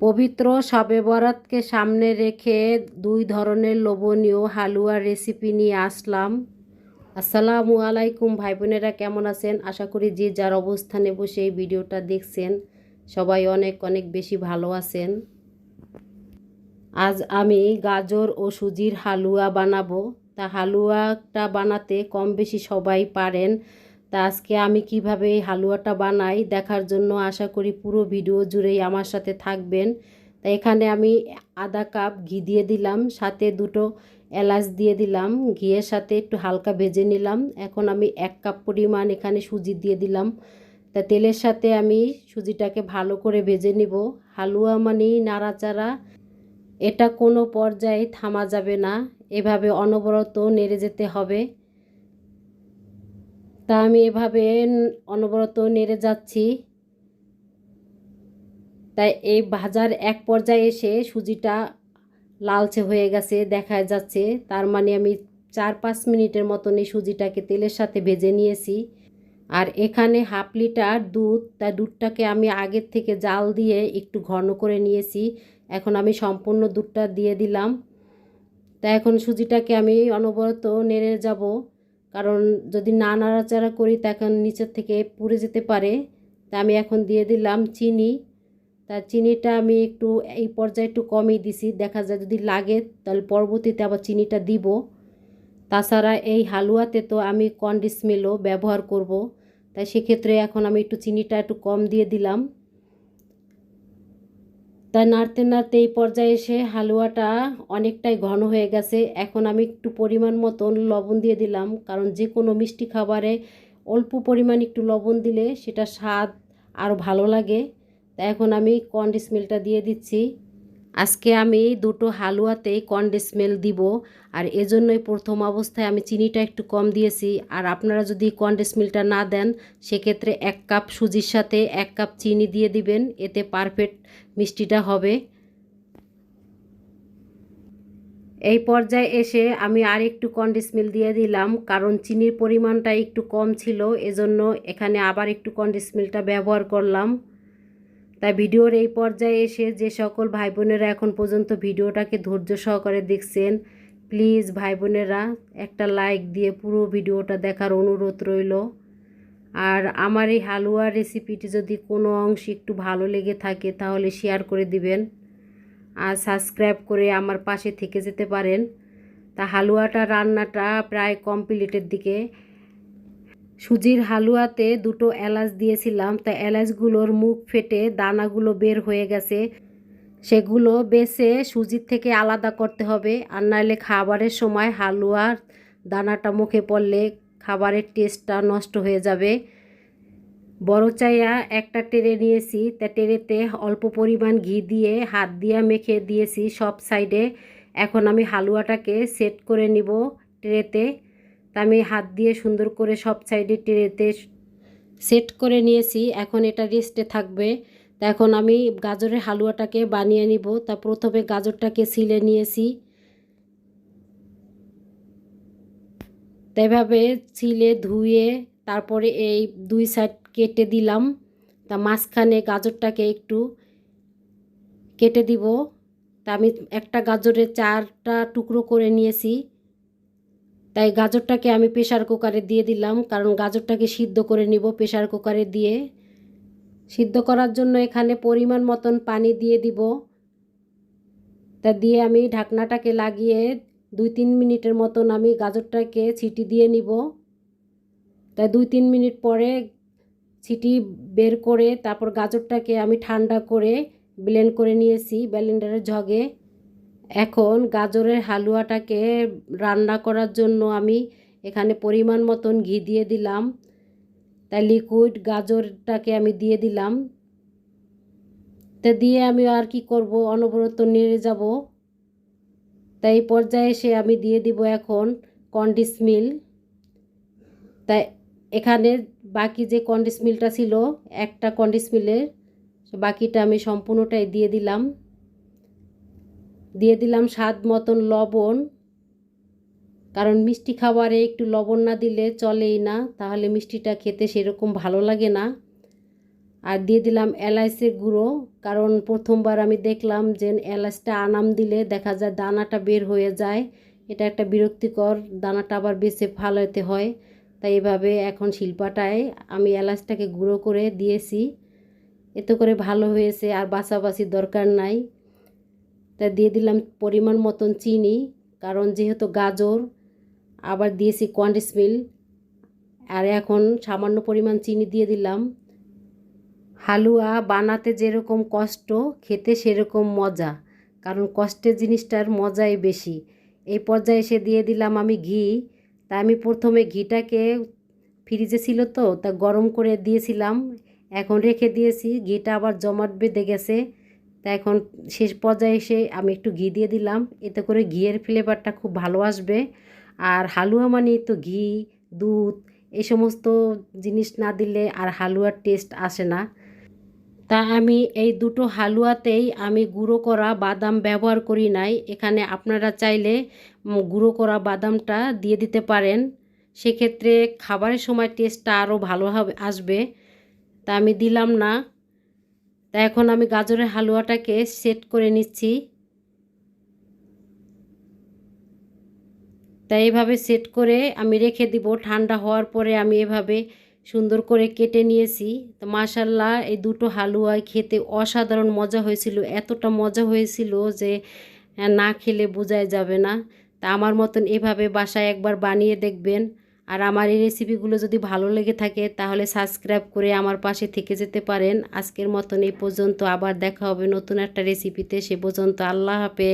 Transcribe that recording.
পবিত্র শবে বরাতকে সামনে রেখে দুই ধরনের লোভনীয় হালুয়ার রেসিপি নিয়ে আসলাম। আসসালামু আলাইকুম ভাই বোনেরা কেমন আছেন? আশা করি যে যার অবস্থানে বসে এই ভিডিওটা দেখছেন, সবাই অনেক অনেক বেশি ভালো আছেন। আজ আমি গাজর ও সুজির হালুয়া বানাবো। তা হালুয়াটা বানাতে কম বেশি সবাই পারেন। তা আজকে আমি কীভাবে এই হালুয়াটা বানাই দেখার জন্য আশা করি পুরো ভিডিও জুড়েই আমার সাথে থাকবেন। তা এখানে আমি আধা কাপ ঘি দিয়ে দিলাম, সাথে দুটো এলাচ দিয়ে দিলাম, ঘিয়ের সাথে একটু হালকা ভেজে নিলাম। এখন আমি এক কাপ পরিমাণ এখানে সুজি দিয়ে দিলাম। তা তেলের সাথে আমি সুজিটাকে ভালো করে ভেজে নিব। হালুয়া মানেই নাড়াচাড়া। এটা কোনো পর্যায়ে থামা যাবে না। এভাবে অনবরত নেড়ে যেতে হবে। তা আমি এভাবে অনবরত নেড়ে যাচ্ছি। তাই এই ভাজার এক পর্যায়ে এসে সুজিটা লালচে হয়ে গেছে, দেখা যাচ্ছে। তার মানে আমি চার পাঁচ মিনিটের মতন এই সুজিটাকে তেলের সাথে ভেজে নিয়েছি। আর এখানে হাফ লিটার দুধ, তা দুধটাকে আমি আগের থেকে জাল দিয়ে একটু ঘন করে নিয়েছি। এখন আমি সম্পূর্ণ দুধটা দিয়ে দিলাম। তা এখন সুজিটাকে আমি অনবরত নেড়ে যাব। কারণ যদি না নাড়াচাড়া করি তখন নিচের থেকে পুড়ে যেতে পারে। তা আমি এখন দিয়ে দিলাম চিনি। তা চিনিটা আমি একটু এই পর্যায়ে একটু কমই দিছি। দেখা যায় যদি লাগে তাহলে পরবর্তীতে আবার চিনিটা দিব। তাছাড়া এই হালুয়াতে তো আমি কন্ডিসমিলও ব্যবহার করব। তাই সেক্ষেত্রে এখন আমি একটু চিনিটা একটু কম দিয়ে দিলাম। তাই নাড়তে নাড়তে এই পর্যায়ে এসে হালুয়াটা অনেকটাই ঘন হয়ে গেছে। এখন আমি একটু পরিমাণ মতন লবণ দিয়ে দিলাম, কারণ যে কোনো মিষ্টি খাবারে অল্প পরিমাণ একটু লবণ দিলে সেটা স্বাদ আরও ভালো লাগে। তা এখন আমি কন্ডিসমিলটা দিয়ে দিচ্ছি। আজকে আমি দুটো হালুয়াতে কন্ডিসমেল দিব, আর এজন্যই প্রথম অবস্থায় আমি চিনিটা একটু কম দিয়েছি। আর আপনারা যদি কন্ডিসমিলটা না দেন, সেক্ষেত্রে এক কাপ সুজির সাথে এক কাপ চিনি দিয়ে দিবেন, এতে পারফেক্ট মিষ্টিটা হবে। এই পর্যায়ে এসে আমি আর একটু কন্ডিসমিল দিয়ে দিলাম, কারণ চিনির পরিমাণটা একটু কম ছিল, এজন্য এখানে আবার একটু কন্ডিসমিলটা ব্যবহার করলাম। তাই ভিডিওর এই পর্যায়ে এসে যে সকল ভাই বোনেরা এখন পর্যন্ত ভিডিওটাকে ধৈর্য সহকারে দেখছেন, প্লিজ ভাই বোনেরা একটা লাইক দিয়ে পুরো ভিডিওটা দেখার অনুরোধ রইল। আর আমার এই হালুয়ার রেসিপিটি যদি কোনো অংশ একটু ভালো লেগে থাকে তাহলে শেয়ার করে দিবেন আর সাবস্ক্রাইব করে আমার পাশে থেকে যেতে পারেন। তা হালুয়াটা, রান্নাটা প্রায় কমপ্লিটের দিকে সুজির হালুয়াতে দুটো এলাচ দিয়েছিলাম। তা এলাচগুলোর মুখ ফেটে দানাগুলো বের হয়ে গেছে। সেগুলো বেছে সুজির থেকে আলাদা করতে হবে। আর নাহলে খাবারের সময় হালুয়ার দানাটা মুখে পড়লে খাবারের টেস্টটা নষ্ট হয়ে যাবে। বড় চাইয়া একটা টেরে নিয়েছি। তা টেরেতে অল্প পরিমাণ ঘি দিয়ে হাত দিয়ে মেখে দিয়েছি সব সাইডে। এখন আমি হালুয়াটাকে সেট করে নিব ট্রেতে। তা আমি হাত দিয়ে সুন্দর করে সব সাইডে ট্রেতে সেট করে নিয়েছি। এখন এটা রেস্টে থাকবে। তা এখন আমি গাজরের হালুয়াটাকে বানিয়ে নিব। তা প্রথমে গাজরটাকে ছিলে নিয়েছি। এভাবে ছিলে ধুয়ে তারপরে এই দুই সাইড কেটে দিলাম। তা মাঝখানে গাজরটাকে একটু কেটে দিব। তা আমি একটা গাজরের চারটা টুকরো করে নিয়েছি। তাই গাজরটাকে আমি প্রেশার কুকারে দিয়ে দিলাম, কারণ গাজরটাকে সিদ্ধ করে নিব প্রেশার কুকারে দিয়ে। সিদ্ধ করার জন্য এখানে পরিমাণ মতন পানি দিয়ে দিব। তা দিয়ে আমি ঢাকনাটাকে লাগিয়ে দুই তিন মিনিটের মতন আমি গাজরটাকে ছিটি দিয়ে নিব। তাই দুই তিন মিনিট পরে ছিটি বের করে তারপর গাজরটাকে আমি ঠান্ডা করে ব্লেন্ড করে নিয়েছি ব্লেন্ডারের ঝগে এখন গাজরের হালুয়াটাকে রান্না করার জন্য আমি এখানে পরিমাণ মতন ঘি দিয়ে দিলাম। তাই লিকুইড গাজরটাকে আমি দিয়ে দিলাম। তা দিয়ে আমি আর কি করব? অনবরত নেড়ে যাব। তাই এই পর্যায়ে এসে আমি দিয়ে দিব এখন কন্ডিস মিল তাই এখানে বাকি যে কন্ডিস মিলটা ছিল, একটা কন্ডিস মিলের বাকিটা আমি সম্পূর্ণটাই দিয়ে দিলাম। দিয়ে দিলাম স্বাদ মতন লবণ। কারণ মিষ্টি খাবারে একটু লবণ না দিলে চলেই না, তাহলে মিষ্টিটা খেতে সেরকম ভালো লাগে না। আর দিয়ে দিলাম এলাচের গুঁড়ো, কারণ প্রথমবার আমি দেখলাম যে এলাচটা আনাম দিলে দেখা যায় দানাটা বের হয়ে যায়। এটা একটা বিরক্তিকর, দানাটা আবার বেছে ফালাইতে হয়। তাই এভাবে এখন শিল্পাটায় আমি এলাচটাকে গুঁড়ো করে দিয়েছি। এতে করে ভালো হয়েছে, আর বাছাবাছির দরকার নাই। তা দিয়ে দিলাম পরিমাণ মতন চিনি, কারণ যেহেতু গাজর, আবার দিয়েছি কন্ডেন্স মিল্ক আর এখন সামান্য পরিমাণ চিনি দিয়ে দিলাম। হালুয়া বানাতে যেরকম কষ্ট, খেতে সেরকম মজা, কারণ কষ্টের জিনিসটার মজাই বেশি। এই পর্যায়ে এসে দিয়ে দিলাম আমি ঘি, তা আমি প্রথমে ঘিটাকে ফ্রিজে ছিল তো, তা গরম করে দিয়েছিলাম। এখন রেখে দিয়েছি, ঘিটা আবার জমাট বেঁধে গেছে। তা এখন শেষ পর্যায়ে এসে আমি একটু ঘি দিয়ে দিলাম। এতে করে ঘিয়ের ফ্লেভারটা খুব ভালো আসবে। আর হালুয়া মানে তো ঘি, দুধ এই সমস্ত জিনিস না দিলে আর হালুয়ার টেস্ট আসে না। তা আমি এই দুটো হালুয়াতেই আমি গুঁড়ো করা বাদাম ব্যবহার করি নাই। এখানে আপনারা চাইলে গুঁড়ো করা বাদামটা দিয়ে দিতে পারেন। সেক্ষেত্রে খাবারের সময় টেস্টটা আরও ভালো হবে, আসবে। তা আমি দিলাম না। তা এখন আমি গাজরের হালুয়াটাকে সেট করে নিচ্ছি। তাই এভাবে সেট করে আমি রেখে দিব। ঠান্ডা হওয়ার পরে আমি এভাবে সুন্দর করে কেটে নিয়েছি। তো মাশাল্লাহ এই দুটো হালুয়ায় খেতে অসাধারণ মজা হয়েছিল। এতটা মজা হয়েছিল যে না খেলে বোঝাই যাবে না। তা আমার মতন এভাবে বাসায় একবার বানিয়ে দেখবেন। আর আমার এই রেসিপিগুলো যদি ভালো লেগে থাকে, তাহলে সাবস্ক্রাইব করে আমার পাশে থেকে যেতে পারেন। আজকের মতন এই পর্যন্ত, আবার দেখা হবে নতুন একটা রেসিপিতে সে পর্যন্ত আল্লাহ হাফেজ।